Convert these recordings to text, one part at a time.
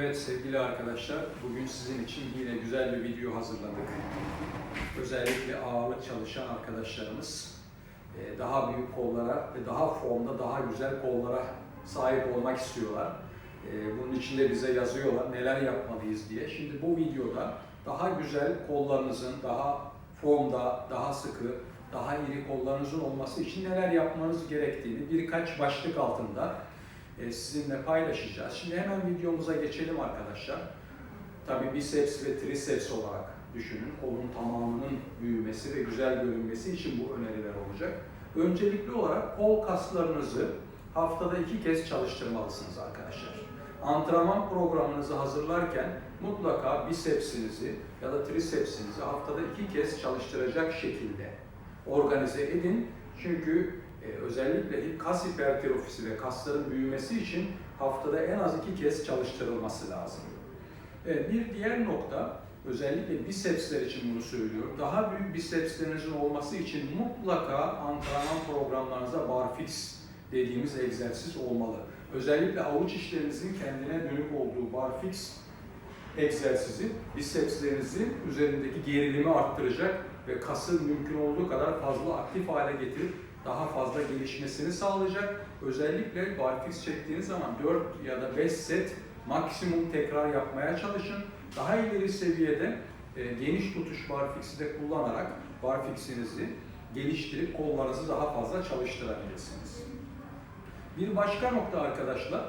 Evet sevgili arkadaşlar, bugün sizin için yine güzel bir video hazırladık. Özellikle ağırlık çalışan arkadaşlarımız e, daha büyük kollara ve daha formda daha güzel kollara sahip olmak istiyorlar. E, Bunun için de bize yazıyorlar neler yapmalıyız diye. Şimdi bu videoda daha güzel kollarınızın daha formda, daha sıkı, daha iri kollarınızın olması için neler yapmanız gerektiğini birkaç başlık altında sizinle paylaşacağız. Şimdi hemen videomuza geçelim arkadaşlar. Tabi biceps ve triceps olarak düşünün. Kolun tamamının büyümesi ve güzel görünmesi için bu öneriler olacak. Öncelikli olarak kol kaslarınızı haftada iki kez çalıştırmalısınız arkadaşlar. Antrenman programınızı hazırlarken mutlaka bicepsinizi ya da tricepsinizi haftada iki kez çalıştıracak şekilde organize edin. Çünkü e, özellikle kas hipertrofisi ve kasların büyümesi için haftada en az iki kez çalıştırılması lazım. Evet, bir diğer nokta, özellikle bisepsler için bunu söylüyorum. Daha büyük bisepslerinizin olması için mutlaka antrenman programlarınızda barfix dediğimiz egzersiz olmalı. Özellikle avuç işlerinizin kendine dönük olduğu barfix egzersizi bisepslerinizin üzerindeki gerilimi arttıracak ve kası mümkün olduğu kadar fazla aktif hale getirip daha fazla gelişmesini sağlayacak. Özellikle barfix çektiğiniz zaman 4 ya da 5 set maksimum tekrar yapmaya çalışın. Daha ileri seviyede e, geniş tutuş barfix'i de kullanarak barfix'inizi geliştirip kollarınızı daha fazla çalıştırabilirsiniz. Bir başka nokta arkadaşlar,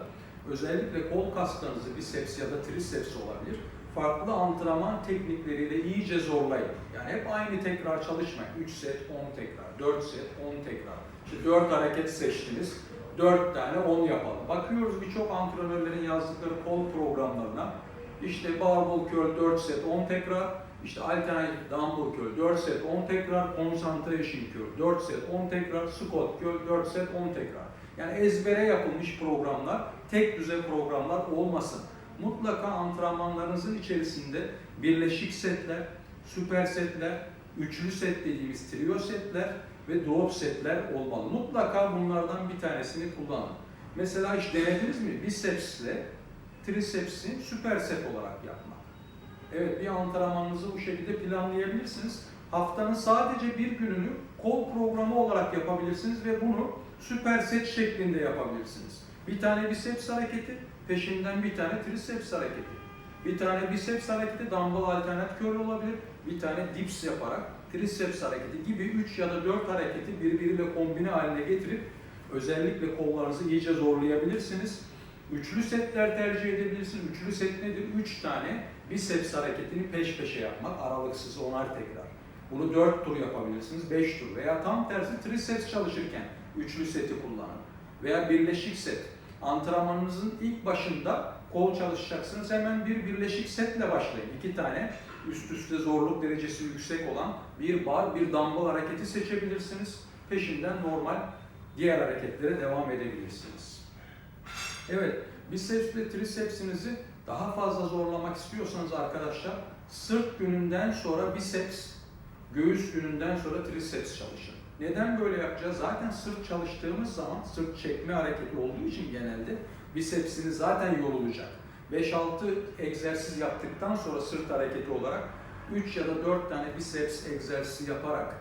özellikle kol kaslarınızı biceps ya da triceps olabilir. Farklı antrenman teknikleriyle iyice zorlayın. Yani hep aynı tekrar çalışmayın. 3 set 10 tekrar, 4 set 10 tekrar. İşte 4 hareket seçtiniz. 4 tane 10 yapalım. Bakıyoruz birçok antrenörlerin yazdıkları kol programlarına. İşte barbell curl 4 set 10 tekrar, işte alternatif dumbbell curl 4 set 10 tekrar, concentration curl 4 set 10 tekrar, squat curl 4 set 10 tekrar. Yani ezbere yapılmış programlar, tek düze programlar olmasın. Mutlaka antrenmanlarınızın içerisinde birleşik setler, süper setler, üçlü set dediğimiz trio setler ve drop setler olmalı. Mutlaka bunlardan bir tanesini kullanın. Mesela hiç denediniz mi? Bicepsle tricepsi süper set olarak yapmak. Evet bir antrenmanınızı bu şekilde planlayabilirsiniz. Haftanın sadece bir gününü kol programı olarak yapabilirsiniz ve bunu süper set şeklinde yapabilirsiniz. Bir tane biceps hareketi, peşinden bir tane triceps hareketi. Bir tane biceps hareketi dumbbell alternat curl olabilir. Bir tane dips yaparak triceps hareketi gibi 3 ya da 4 hareketi birbiriyle kombine haline getirip özellikle kollarınızı iyice zorlayabilirsiniz. Üçlü setler tercih edebilirsiniz. Üçlü set nedir? 3 tane biceps hareketini peş peşe yapmak, aralıksız onar tekrar. Bunu 4 tur yapabilirsiniz, 5 tur veya tam tersi triceps çalışırken üçlü seti kullanın. Veya birleşik set. Antrenmanınızın ilk başında kol çalışacaksınız. Hemen bir birleşik setle başlayın. İki tane üst üste zorluk derecesi yüksek olan bir bar, bir dumbbell hareketi seçebilirsiniz. Peşinden normal diğer hareketlere devam edebilirsiniz. Evet, biceps ve tricepsinizi daha fazla zorlamak istiyorsanız arkadaşlar sırt gününden sonra biceps, göğüs gününden sonra triceps çalışın. Neden böyle yapacağız? Zaten sırt çalıştığımız zaman sırt çekme hareketi olduğu için genelde bisepsiniz zaten yorulacak. 5-6 egzersiz yaptıktan sonra sırt hareketi olarak 3 ya da 4 tane biceps egzersizi yaparak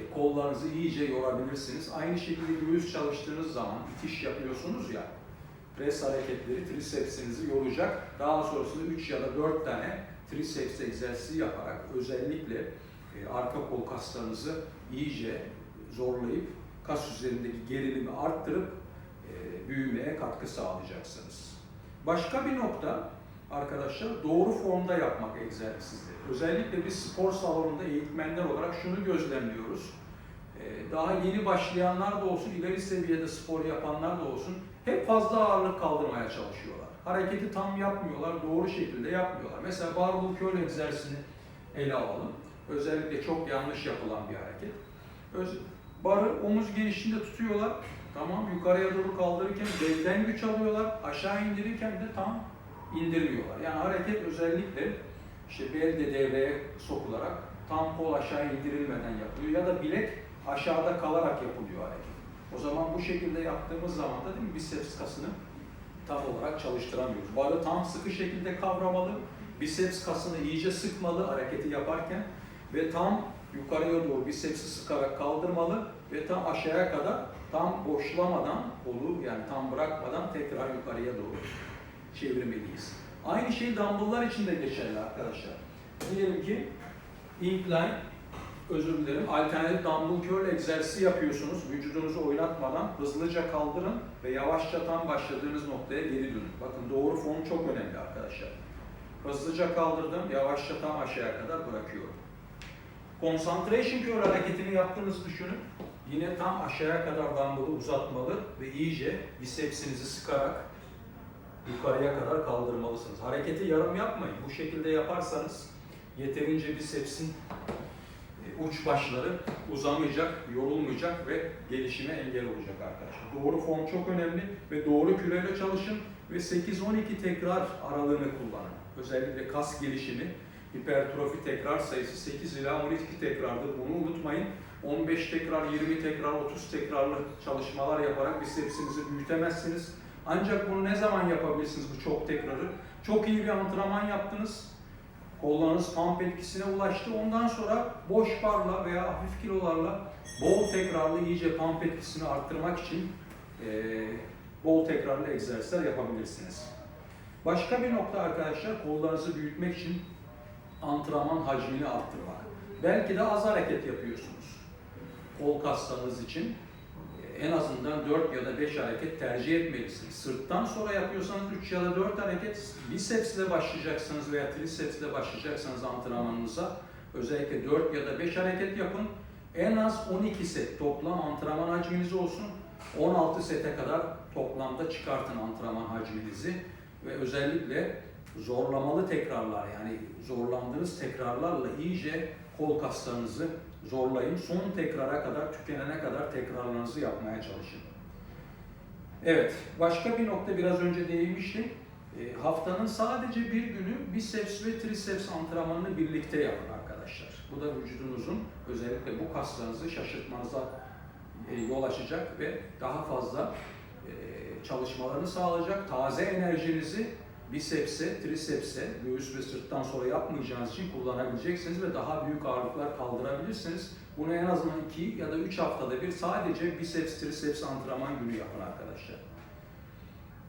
e, kollarınızı iyice yorabilirsiniz. Aynı şekilde göğüs çalıştığınız zaman itiş yapıyorsunuz ya, pres hareketleri tricepsinizi yoracak. Daha sonrasında 3 ya da 4 tane triceps egzersizi yaparak özellikle e, arka kol kaslarınızı iyice zorlayıp kas üzerindeki gerilimi arttırıp e, büyümeye katkı sağlayacaksınız. Başka bir nokta arkadaşlar doğru formda yapmak egzersizleri. Özellikle biz spor salonunda eğitmenler olarak şunu gözlemliyoruz. E, daha yeni başlayanlar da olsun, ileri seviyede spor yapanlar da olsun hep fazla ağırlık kaldırmaya çalışıyorlar. Hareketi tam yapmıyorlar, doğru şekilde yapmıyorlar. Mesela barbell curl egzersizini ele alalım. Özellikle çok yanlış yapılan bir hareket. Öz barı omuz genişliğinde tutuyorlar. Tamam yukarıya doğru kaldırırken belden güç alıyorlar. Aşağı indirirken de tam indirmiyorlar. Yani hareket özellikle işte bel de devreye sokularak tam kol aşağı indirilmeden yapılıyor ya da bilek aşağıda kalarak yapılıyor hareket. O zaman bu şekilde yaptığımız zaman da değil mi biceps kasını tam olarak çalıştıramıyoruz. Barı tam sıkı şekilde kavramalı, biceps kasını iyice sıkmalı hareketi yaparken ve tam yukarıya doğru bisepsi sıkarak kaldırmalı ve tam aşağıya kadar tam boşlamadan kolu yani tam bırakmadan tekrar yukarıya doğru çevirmeliyiz. Aynı şey dumbbell'lar için de geçerli arkadaşlar. Diyelim ki incline, özür dilerim, alternatif dumbbell curl egzersizi yapıyorsunuz. Vücudunuzu oynatmadan hızlıca kaldırın ve yavaşça tam başladığınız noktaya geri dönün. Bakın doğru form çok önemli arkadaşlar. Hızlıca kaldırdım, yavaşça tam aşağıya kadar bırakıyorum. Concentration curl hareketini yaptığınızı düşünün. Yine tam aşağıya kadar dumbbell'ı uzatmalı ve iyice bisepsinizi sıkarak yukarıya kadar kaldırmalısınız. Hareketi yarım yapmayın. Bu şekilde yaparsanız yeterince bisepsin e, uç başları uzamayacak, yorulmayacak ve gelişime engel olacak arkadaşlar. Doğru form çok önemli ve doğru küreyle çalışın ve 8-12 tekrar aralığını kullanın. Özellikle kas gelişimi, hipertrofi tekrar sayısı 8 ila 12 tekrardır. Bunu unutmayın. 15 tekrar, 20 tekrar, 30 tekrarlı çalışmalar yaparak bisepsinizi büyütemezsiniz. Ancak bunu ne zaman yapabilirsiniz bu çok tekrarı? Çok iyi bir antrenman yaptınız. Kollarınız pump etkisine ulaştı. Ondan sonra boş barla veya hafif kilolarla bol tekrarlı iyice pump etkisini arttırmak için eee, bol tekrarlı egzersizler yapabilirsiniz. Başka bir nokta arkadaşlar kollarınızı büyütmek için antrenman hacmini arttırmak. Belki de az hareket yapıyorsunuz. Kol kaslarınız için en azından 4 ya da 5 hareket tercih etmelisiniz. Sırttan sonra yapıyorsanız 3 ya da 4 hareket biceps ile başlayacaksınız veya triceps ile başlayacaksanız antrenmanınıza özellikle 4 ya da 5 hareket yapın. En az 12 set toplam antrenman hacminiz olsun. 16 sete kadar toplamda çıkartın antrenman hacminizi ve özellikle zorlamalı tekrarlar yani zorlandığınız tekrarlarla iyice kol kaslarınızı zorlayın. Son tekrara kadar, tükenene kadar tekrarlarınızı yapmaya çalışın. Evet, başka bir nokta biraz önce değinmiştim. E, haftanın sadece bir günü biceps ve triceps antrenmanını birlikte yapın arkadaşlar. Bu da vücudunuzun özellikle bu kaslarınızı şaşırtmanıza e, yol açacak ve daha fazla e, çalışmalarını sağlayacak. Taze enerjinizi bicepse, tricepse, göğüs ve sırttan sonra yapmayacağınız için kullanabileceksiniz ve daha büyük ağırlıklar kaldırabilirsiniz. Bunu en azından 2 ya da 3 haftada bir sadece biceps, triceps antrenman günü yapın arkadaşlar.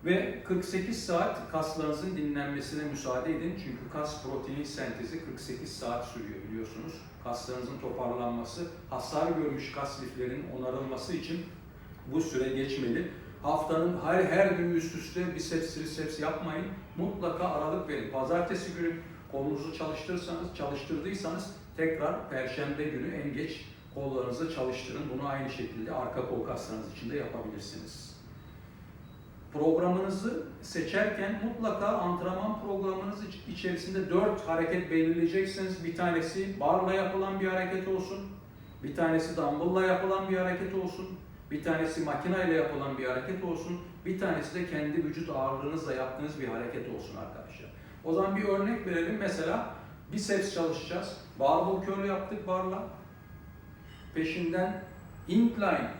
Ve 48 saat kaslarınızın dinlenmesine müsaade edin. Çünkü kas protein sentezi 48 saat sürüyor biliyorsunuz. Kaslarınızın toparlanması, hasar görmüş kas liflerinin onarılması için bu süre geçmeli. Haftanın her her gün üst üste biceps, triceps yapmayın. Mutlaka aralık verin. Pazartesi günü kolunuzu çalıştırırsanız, çalıştırdıysanız tekrar perşembe günü en geç kollarınızı çalıştırın. Bunu aynı şekilde arka kol kaslarınız için de yapabilirsiniz. Programınızı seçerken mutlaka antrenman programınız iç- içerisinde 4 hareket belirleyeceksiniz. Bir tanesi barla yapılan bir hareket olsun. Bir tanesi dumbbell'la yapılan bir hareket olsun. Bir tanesi makineyle yapılan bir hareket olsun. Bir tanesi de kendi vücut ağırlığınızla yaptığınız bir hareket olsun arkadaşlar. O zaman bir örnek verelim. Mesela biceps çalışacağız. Barbell curl yaptık barla. Peşinden incline,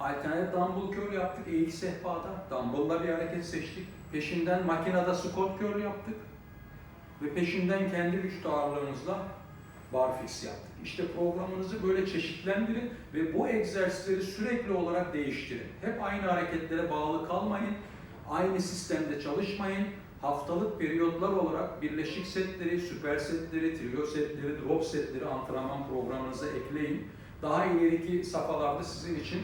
alternatif dumbbell curl yaptık eğik sehpada. Dumbbell'la bir hareket seçtik. Peşinden makinede squat curl yaptık. Ve peşinden kendi vücut ağırlığımızla barfix yaptık. İşte programınızı böyle çeşitlendirin ve bu egzersizleri sürekli olarak değiştirin. Hep aynı hareketlere bağlı kalmayın. Aynı sistemde çalışmayın. Haftalık periyotlar olarak birleşik setleri, süper setleri, trio setleri, drop setleri antrenman programınıza ekleyin. Daha ileriki safhalarda sizin için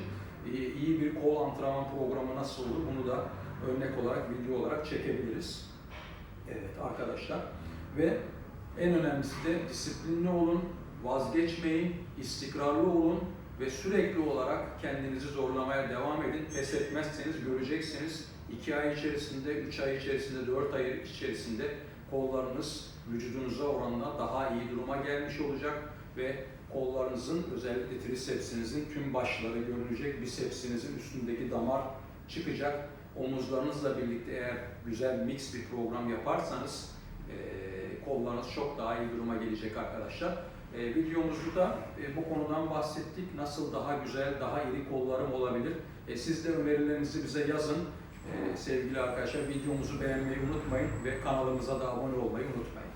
e, iyi bir kol antrenman programı nasıl olur bunu da örnek olarak, video olarak çekebiliriz. Evet arkadaşlar ve en önemlisi de disiplinli olun, vazgeçmeyin, istikrarlı olun ve sürekli olarak kendinizi zorlamaya devam edin. Pes etmezseniz göreceksiniz 2 ay içerisinde, 3 ay içerisinde, 4 ay içerisinde kollarınız vücudunuza oranla daha iyi duruma gelmiş olacak ve kollarınızın özellikle tricepsinizin tüm başları görünecek, bisepsinizin üstündeki damar çıkacak. Omuzlarınızla birlikte eğer güzel mix bir program yaparsanız eee, kollarınız çok daha iyi duruma gelecek arkadaşlar. Eee videomuzda da e, bu konudan bahsettik. Nasıl daha güzel, daha iri kollarım olabilir. E, siz de önerilerinizi bize yazın. Ee, sevgili arkadaşlar videomuzu beğenmeyi unutmayın ve kanalımıza da abone olmayı unutmayın.